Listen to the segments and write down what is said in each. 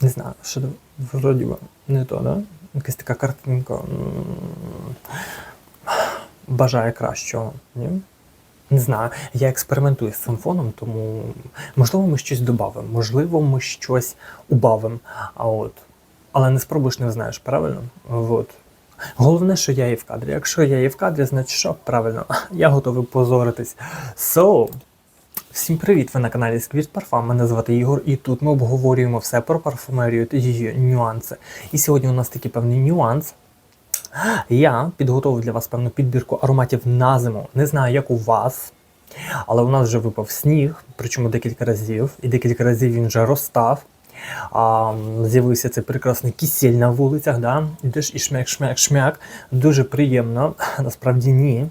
Не знаю, що вроді би не то, да? Якась така картинка. Бажає кращого. Ні? Не знаю. Я експериментую з цим фоном, тому можливо ми щось додамо, можливо, ми щось убавимо. А от. Але не спробуєш, не знаєш, правильно? От. Головне, що я є в кадрі. Якщо я є в кадрі, значить що? Правильно, я готовий позоритись. So, Всім привіт! Ви на каналі Squirt Parfum. Мене звати Ігор, і тут ми обговорюємо все про парфумерію та її нюанси. І сьогодні у нас такий певний нюанс. Я підготував для вас певну підбірку ароматів на зиму. Не знаю, як у вас, але у нас вже випав сніг, причому декілька разів, і декілька разів він вже розстав. А, з'явився цей прекрасний кисіль на вулицях, да? ідеш і шмяк, шмяк, шмяк. Дуже приємно, насправді ні.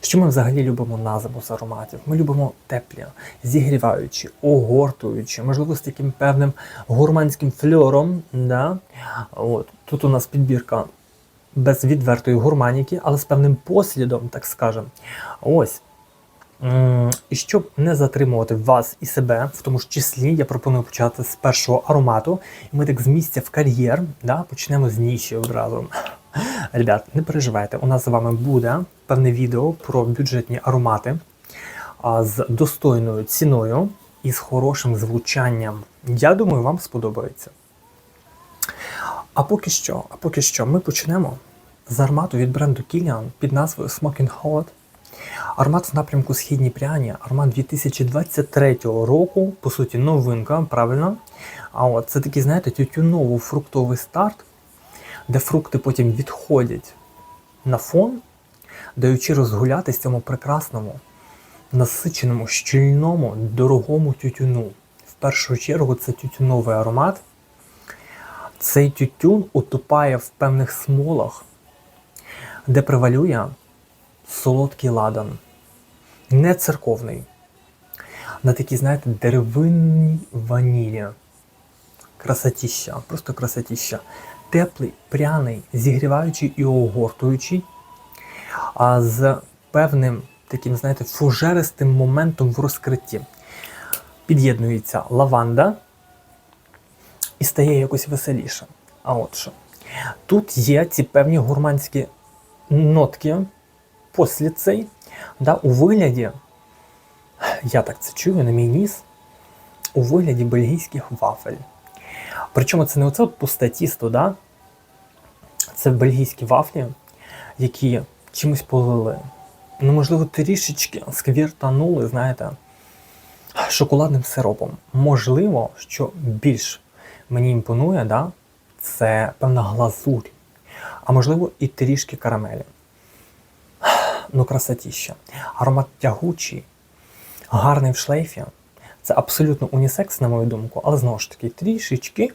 Що ми взагалі любимо називу з ароматів? Ми любимо теплі, зігріваючі, огортуючі, можливо, з таким певним гурманським фльором. Да? От. Тут у нас підбірка без відвертої гурманіки, але з певним послідом, так скажемо. Ось. І щоб не затримувати вас і себе, в тому ж числі, я пропоную почати з першого аромату. І ми так з місця в кар'єр да, почнемо з ніші одразу. Ребят, не переживайте, у нас з вами буде певне відео про бюджетні аромати з достойною ціною і з хорошим звучанням. Я думаю, вам сподобається. А поки що, а поки що, ми почнемо з аромату від бренду Kilian під назвою Smoking Hot. Аромат в напрямку Східні пряні, аромат 2023 року, по суті, новинка, правильно. А от це такий, знаєте, тютюново-фруктовий старт, де фрукти потім відходять на фон, даючи розгулятись цьому прекрасному, насиченому, щільному, дорогому тютюну. В першу чергу це тютюновий аромат. Цей тютюн утопає в певних смолах, де превалює солодкий ладан, не церковний, на такій, знаєте, деревинній ванілі. Красотіща, просто красотіща. Теплий, пряний, зігріваючий і огортуючий, а з певним таким, знаєте, фужеристим моментом в розкритті. Під'єднується лаванда і стає якось веселіше. А от що. Тут є ці певні гурманські нотки, послід цей, да, у вигляді, я так це чую на мій ніс, у вигляді бельгійських вафель. Причому це не оце от пусте тісто, да? це бельгійські вафлі, які чимось полили. Ну, можливо, трішечки сквіртанули, знаєте, шоколадним сиропом. Можливо, що більш мені імпонує, да? це певна глазурь, а можливо і трішки карамелі. Ну, красотіща. Аромат тягучий, гарний в шлейфі. Це абсолютно унісекс, на мою думку, але знову ж таки трішечки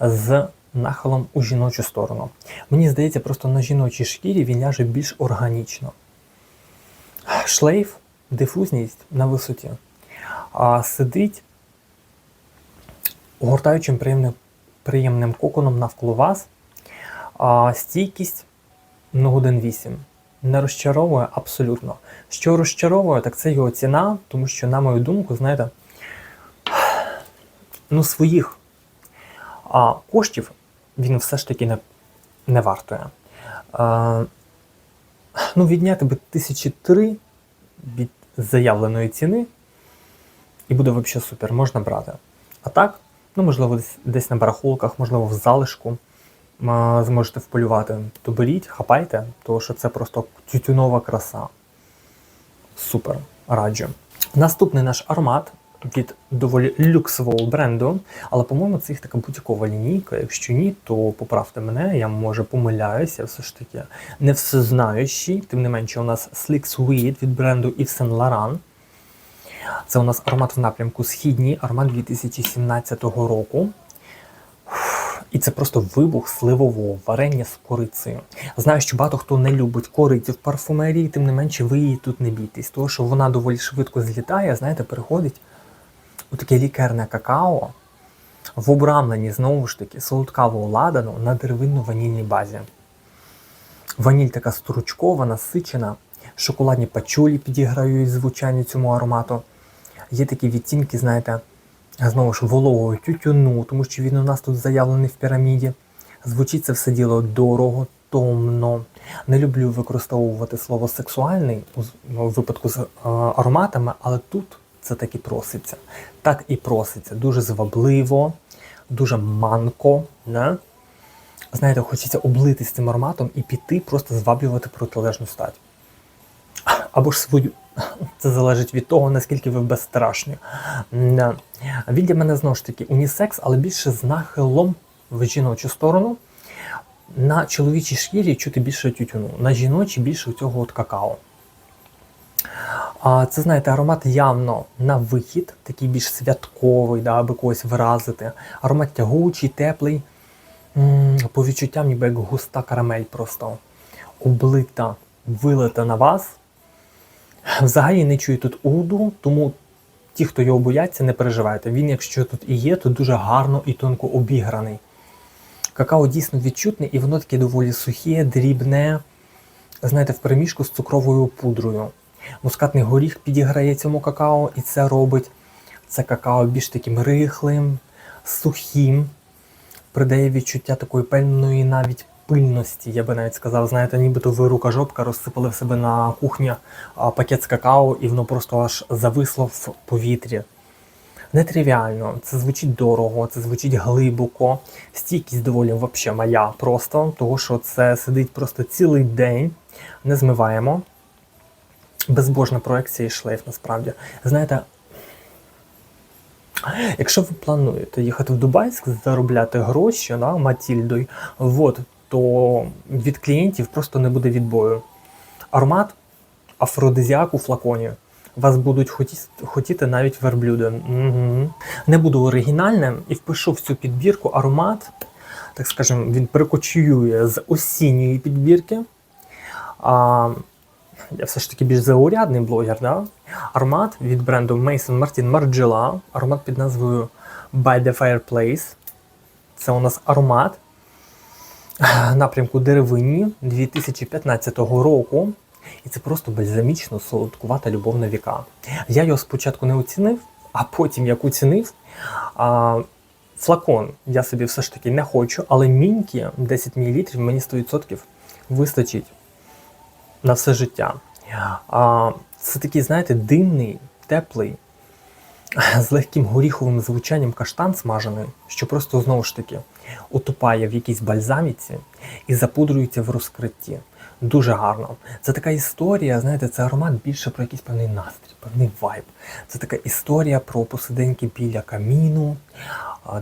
з нахилом у жіночу сторону. Мені здається, просто на жіночій шкірі він ляже більш органічно. Шлейф, дифузність на висоті. А сидить огортаючим приємним, приємним коконом навколо вас. А стійкість ну, годин 8. Не розчаровує абсолютно. Що розчаровує, так це його ціна, тому що, на мою думку, знаєте, ну, своїх а, коштів він все ж таки не, не вартує. А, ну, відняти би тисячі три від заявленої ціни, і буде взагалі супер, можна брати. А так, ну, можливо, десь, десь на барахолках, можливо, в залишку а, зможете вполювати, то беріть, хапайте, тому що це просто тютюнова краса. Супер, раджу. Наступний наш аромат від доволі люксового бренду, але, по-моєму, це їх така бутікова лінійка. Якщо ні, то поправте мене, я може помиляюся, все ж таки не всезнаючий. Тим не менше, у нас Slick Sweet від бренду Yves Saint Laurent. Це у нас аромат в напрямку східній, аромат 2017 року. І це просто вибух сливового варення з корицею. Знаю, що багато хто не любить корицю в парфумерії, тим не менше ви її тут не бійтесь, тому що вона доволі швидко злітає, знаєте, переходить таке лікерне какао в обрамленні, знову ж таки, солодкавого ладану на деревинно-ванільній базі. Ваніль така стручкова, насичена, шоколадні пачулі підіграють звучанню цьому аромату. Є такі відтінки, знаєте, Знову ж вологого тютюну, тому що він у нас тут заявлений в піраміді. Звучить це все діло дорого, томно. Не люблю використовувати слово сексуальний у випадку з е, ароматами, але тут це так і проситься. Так і проситься. Дуже звабливо, дуже манко. Не? Знаєте, хочеться облитись цим ароматом і піти просто зваблювати протилежну стать. Або ж свою. Це залежить від того, наскільки ви безстрашні. Він для мене знову ж таки унісекс, але більше з нахилом в жіночу сторону. На чоловічій шкірі чути більше тютюну, на жіночій більше цього от какао. А це, знаєте, аромат явно на вихід, такий більш святковий, да, аби когось вразити. Аромат тягучий, теплий, м, по відчуттям, ніби як густа карамель просто облита, вилита на вас. Взагалі не чую тут уду, тому ті, хто його бояться, не переживайте. Він, якщо тут і є, то дуже гарно і тонко обіграний. Какао дійсно відчутне, і воно таке доволі сухе, дрібне, знаєте, в переміжку з цукровою пудрою. Мускатний горіх підіграє цьому какао, і це робить це какао більш таким рихлим, сухим, придає відчуття такої певної навіть пильності, я би навіть сказав. Знаєте, нібито ви рука-жопка розсипали в себе на кухні пакет з какао, і воно просто аж зависло в повітрі. Нетривіально, це звучить дорого, це звучить глибоко. Стійкість доволі вообще моя просто, того що це сидить просто цілий день, не змиваємо. Безбожна проекція і шлейф насправді. Знаєте, якщо ви плануєте їхати в Дубайськ, заробляти гроші да, Матільдою, от, то від клієнтів просто не буде відбою. Аромат афродизіак у флаконі. Вас будуть хоті, хотіти навіть верблюди. Угу. Не буду оригінальним і впишу в цю підбірку аромат, так скажемо, він перекочує з осінньої підбірки. А, я все ж таки більш заурядний блогер, да? Аромат від бренду Mason Martin Margiela, аромат під назвою By the Fireplace. Це у нас аромат напрямку деревині 2015 року. І це просто бальзамічно солодкувата любов на віка. Я його спочатку не оцінив, а потім як оцінив. А, флакон я собі все ж таки не хочу, але міньки 10 мл мені 100% вистачить на все життя. А, це такий, знаєте, димний, теплий, з легким горіховим звучанням каштан смажений, що просто знову ж таки утопає в якійсь бальзаміці і запудрується в розкритті. Дуже гарно. Це така історія, знаєте, це аромат більше про якийсь певний настрій, певний вайб. Це така історія про посиденьки біля каміну,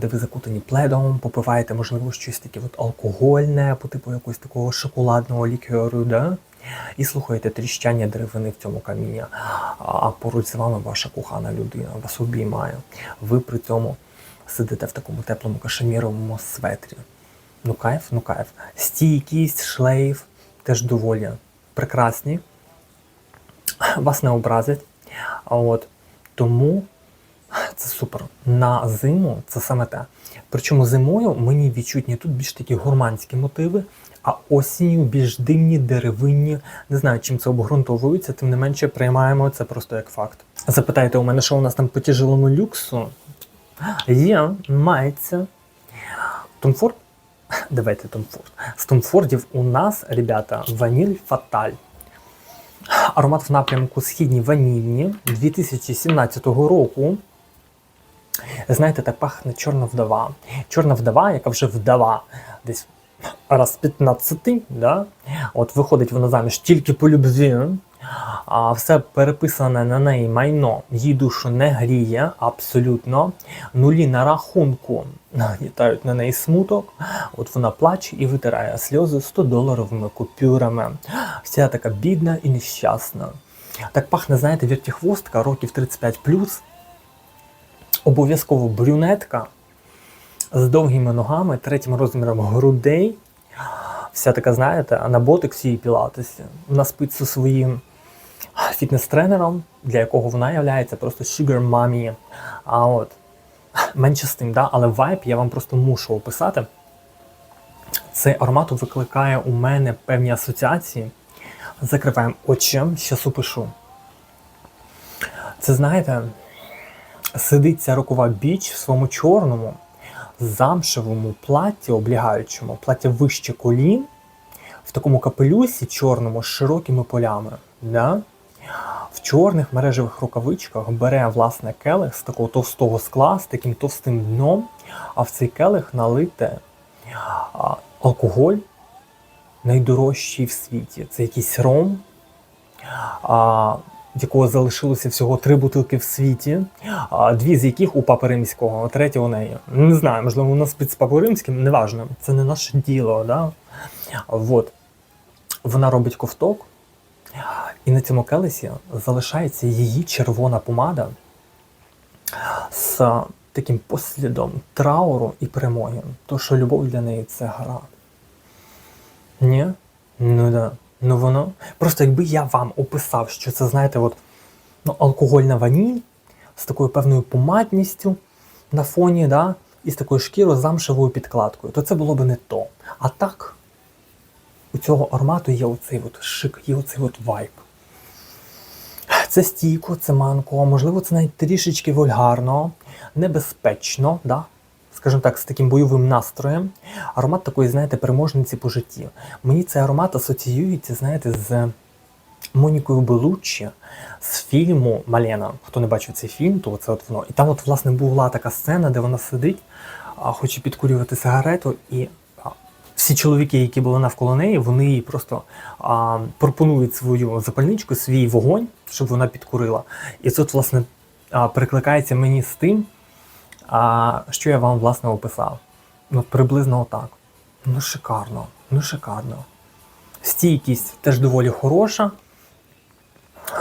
де ви закутані пледом, попиваєте, можливо, щось таке от алкогольне, по типу якогось такого шоколадного лікеру, да? І слухаєте тріщання деревини в цьому каміні. А поруч з вами ваша кохана людина вас обіймає. Ви при цьому сидите в такому теплому кашеміровому светрі. Ну кайф, ну кайф. Стійкість, шлейф теж доволі прекрасні. Вас не образять. От. Тому це супер. На зиму це саме те. Причому зимою мені відчутні тут більш такі гурманські мотиви, а осінню більш димні, деревинні. Не знаю, чим це обґрунтовується, тим не менше приймаємо це просто як факт. Запитайте у мене, що у нас там по тяжелому люксу? Є, мається. Том Форд Давайте Том Форд. З Том Фордів у нас, ребята, ваніль Фаталь. Аромат в напрямку східні ванільні 2017 року. Знаєте, так пахне чорна вдова. Чорна вдова, яка вже вдова, десь раз 15, да? от виходить вона заміж тільки по любві, а все переписане на неї майно, їй душу не гріє абсолютно. Нулі на рахунку нагнітають на неї смуток. От вона плаче і витирає сльози 100 доларовими купюрами. Вся така бідна і нещасна. Так пахне, знаєте, вертіхвостка років 35 обов'язково брюнетка з довгими ногами, третім розміром грудей. Вся така, знаєте, на ботексі і пілатесі. Вона спить зі своїм фітнес-тренером, для якого вона є просто sugar mommy. А от менше з тим, да? але вайб я вам просто мушу описати. Цей аромат викликає у мене певні асоціації. Закриваємо очі, щас опишу. Це знаєте, сидить ця рокова біч в своєму чорному замшевому платі, облігаючому, плаття вище колін, в такому капелюсі чорному з широкими полями. Да? В чорних мережевих рукавичках бере власне келих з такого товстого скла, з таким товстим дном, а в цей келих налите алкоголь найдорожчий в світі. Це якийсь ром, в якого залишилося всього три бутилки в світі, дві з яких у Папи Римського, а третя у неї. Не знаю, можливо, у нас під Папою Римським, неважно. Це не наше діло. Да? Вот. Вона робить ковток, і на цьому келесі залишається її червона помада з таким послідом трауру і перемоги. То, що любов для неї це гра. Ні? Ну да. Ну воно. Просто якби я вам описав, що це, знаєте, от, ну, алкогольна ваніль з такою певною помадністю на фоні, да, і з такою шкіро замшевою підкладкою, то це було б не то. А так, у цього аромату є оцей от шик, є оцей от вайб. Це стійко, це манко, можливо, це навіть трішечки вульгарно, небезпечно, да? Скажімо так, з таким бойовим настроєм. Аромат такої, знаєте, переможниці по житті. Мені цей аромат асоціюється, знаєте, з Монікою Белуччі з фільму Малена. Хто не бачив цей фільм, то це от воно. І там, от, власне, була така сцена, де вона сидить, хоче підкурювати сигарету, і всі чоловіки, які були навколо неї, вони їй просто а, пропонують свою запальничку, свій вогонь, щоб вона підкурила. І от, власне, а, перекликається мені з тим, а, що я вам власне описав. Ну, приблизно отак. Ну, шикарно, ну шикарно. Стійкість теж доволі хороша.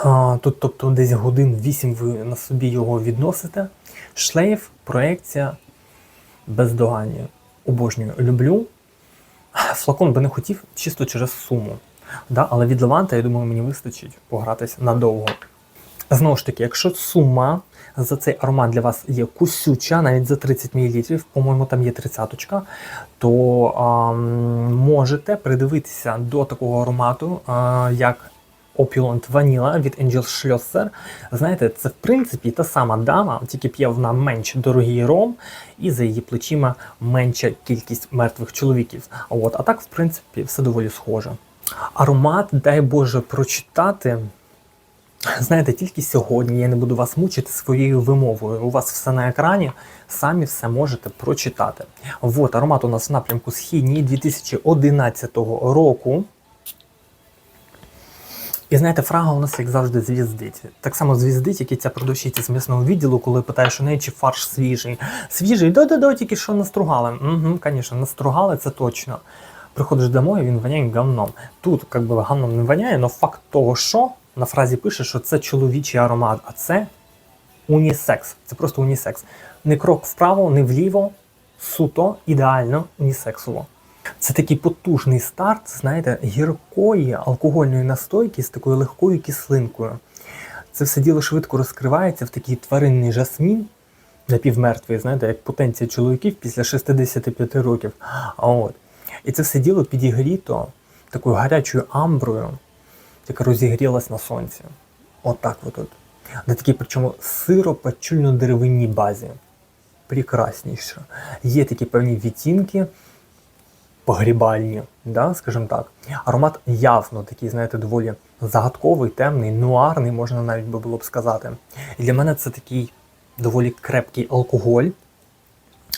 А, Тут, тобто, десь годин 8 ви на собі його відносите. Шлейф, проекція бездоганні. Обожнюю, люблю. Флакон би не хотів чисто через суму. Да? Але від Леванта, я думаю, мені вистачить погратися надовго. Знову ж таки, якщо сума за цей аромат для вас є кусюча, навіть за 30 мл, по-моєму, там є 30 то а, можете придивитися до такого аромату, а, як Opulent Vanilla від Angel Schlosser. Знаєте, це в принципі та сама дама, тільки п'є вона менш дорогий ром, і за її плечима менша кількість мертвих чоловіків. От, а так, в принципі, все доволі схоже. Аромат, дай Боже, прочитати. Знаєте, тільки сьогодні я не буду вас мучити своєю вимовою. У вас все на екрані, самі все можете прочитати. От аромат у нас в напрямку східній 2011 року. І знаєте, фрага у нас, як завжди, звіздить. Так само звіздить, як і ця продавщиця з м'ясного відділу, коли питаєш у неї, чи фарш свіжий. Свіжий, да-да-да, тільки що настругали. Угу, звісно, настругали, це точно. Приходиш домой, він воняє говном. Тут, як би, говном не воняє, але факт того, що на фразі пише, що це чоловічий аромат, а це унісекс. Це просто унісекс. Не крок вправо, не вліво, суто, ідеально унісексово. Це такий потужний старт, знаєте, гіркої алкогольної настойки з такою легкою кислинкою. Це все діло швидко розкривається в такий тваринний жасмін, напівмертвий, знаєте, як потенція чоловіків після 65 років. А от. І це все діло підігріто такою гарячою амброю, яка розігрілась на сонці. Отак от. от. На такій, причому сиро-пачульно-деревинній базі. Прекрасніше. Є такі певні відтінки погрібальні, да, скажімо так. Аромат явно такий, знаєте, доволі загадковий, темний, нуарний, можна навіть би було б сказати. І для мене це такий доволі крепкий алкоголь.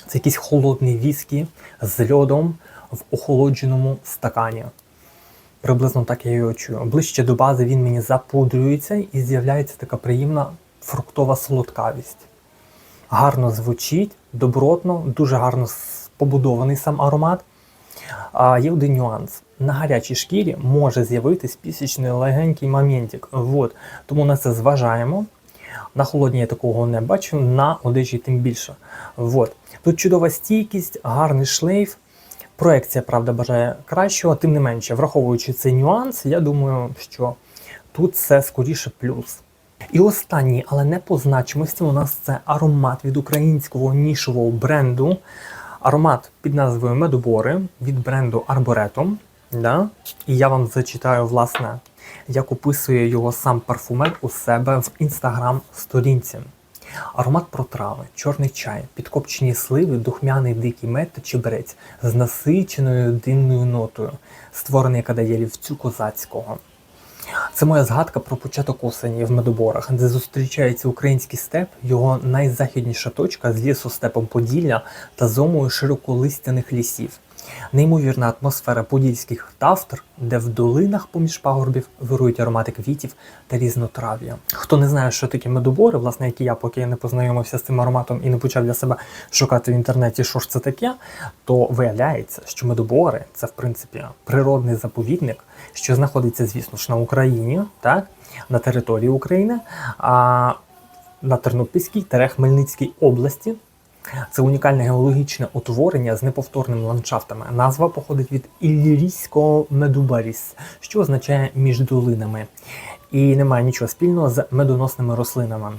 Це якийсь холодний віскі з льодом в охолодженому стакані. Приблизно так я його чую. Ближче до бази він мені запудрюється і з'являється така приємна фруктова солодкавість. Гарно звучить, добротно, дуже гарно побудований сам аромат. А Є один нюанс. На гарячій шкірі може з'явитись пісічний легенький моментик. Вот. Тому на це зважаємо. На холодній я такого не бачу, на одежі тим більше. Вот. Тут чудова стійкість, гарний шлейф. Проекція, правда, бажає кращого, тим не менше, враховуючи цей нюанс, я думаю, що тут все скоріше плюс. І останній, але не по значимості, у нас це аромат від українського нішового бренду. Аромат під назвою Медобори від бренду Arboretum. Да? І я вам зачитаю, власне, як описує його сам парфумер у себе в інстаграм-сторінці. Аромат про трави, чорний чай, підкопчені сливи, духмяний дикий мед та чебрець з насиченою димною нотою, створений кадає лівцю козацького. Це моя згадка про початок осені в медоборах, де зустрічається український степ, його найзахідніша точка з лісостепом Поділля та зомою широколистяних лісів. Неймовірна атмосфера подільських тавтр, де в долинах поміж пагорбів вирують аромати квітів та різнотрав'я. Хто не знає, що таке медобори, власне, як і я, поки я не познайомився з цим ароматом і не почав для себе шукати в інтернеті, що ж це таке, то виявляється, що медобори це в принципі природний заповідник, що знаходиться, звісно ж, на Україні, так, на території України, а на Тернопільській та Хмельницькій області. Це унікальне геологічне утворення з неповторними ландшафтами. Назва походить від іллірійського медубаріс, що означає між долинами, і не має нічого спільного з медоносними рослинами.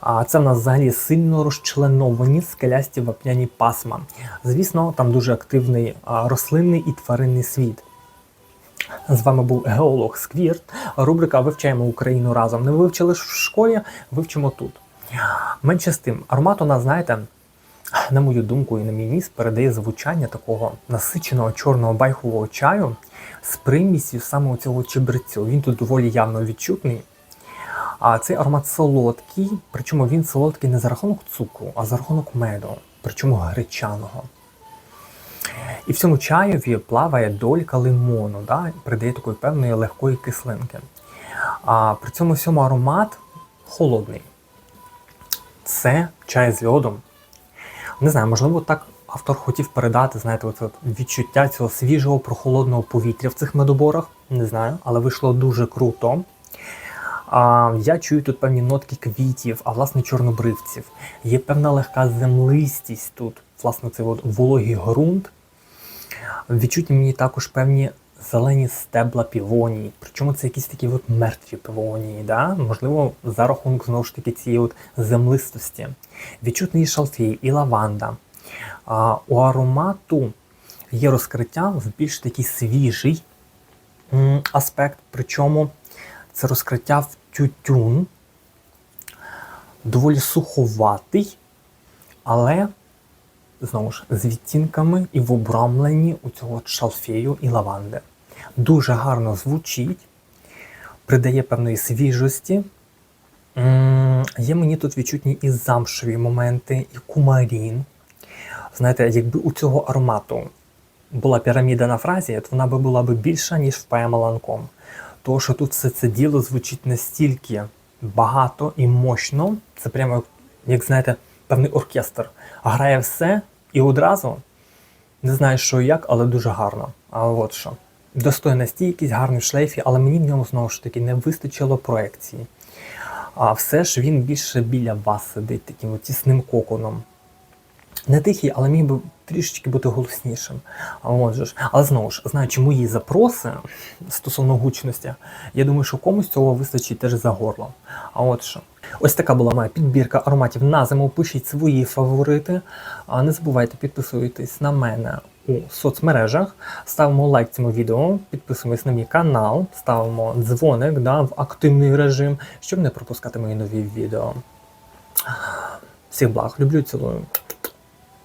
А це в нас взагалі сильно розчленовані скелясті вапняні пасма. Звісно, там дуже активний рослинний і тваринний світ. З вами був геолог Сквірт. Рубрика Вивчаємо Україну разом. Не вивчили ж в школі, вивчимо тут. Менше з тим, аромат у нас, знаєте, на мою думку і на мій ніс передає звучання такого насиченого чорного байхового чаю з примісів саме цього чебрецю. Він тут доволі явно відчутний. А цей аромат солодкий, причому він солодкий не за рахунок цукру, а за рахунок меду, причому гречаного. І в цьому чаєві плаває долька лимону, да, придає такої певної легкої кислинки. А при цьому всьому аромат холодний. Це чай з льодом. Не знаю, можливо, так автор хотів передати, знаєте, оце відчуття цього свіжого прохолодного повітря в цих медоборах. Не знаю, але вийшло дуже круто. А, Я чую тут певні нотки квітів, а власне чорнобривців. Є певна легка землистість тут, власне, цей от вологий ґрунт. Відчутні мені також певні зелені стебла півонії. Причому це якісь такі от мертві півонії, да? можливо, за рахунок знову ж таки цієї от землистості. Відчутний і шалфей, і лаванда. А, У аромату є розкриття в більш такий свіжий аспект, причому це розкриття в тютюн, доволі суховатий, але знову ж з відтінками і в обрамленні у цього шалфею і лаванди. Дуже гарно звучить, придає певної свіжості. Є мені тут відчутні і замшеві моменти, і кумарін. Знаєте, якби у цього аромату була піраміда на фразі, то вона би була б більша, ніж в Пая Маланком. Тому що тут все це діло звучить настільки багато і мощно. Це прямо, як знаєте, певний оркестр. Грає все і одразу не знаю, що і як, але дуже гарно. А от що. Достойна стійкість, гарний в шлейфі, але мені в ньому знову ж таки не вистачило проекції. А все ж він більше біля вас сидить таким тісним коконом. Не тихий, але міг би трішечки бути голоснішим. А от же ж. Але знову ж, знаючи мої запроси стосовно гучності, я думаю, що комусь цього вистачить теж за горло. А от. Ось така була моя підбірка ароматів на зиму. Пишіть свої фаворити. Не забувайте підписуйтесь на мене у соцмережах, ставимо лайк цьому відео, підписуємось на мій канал, ставимо дзвоник да, в активний режим, щоб не пропускати мої нові відео. Всіх благ, люблю, цілую.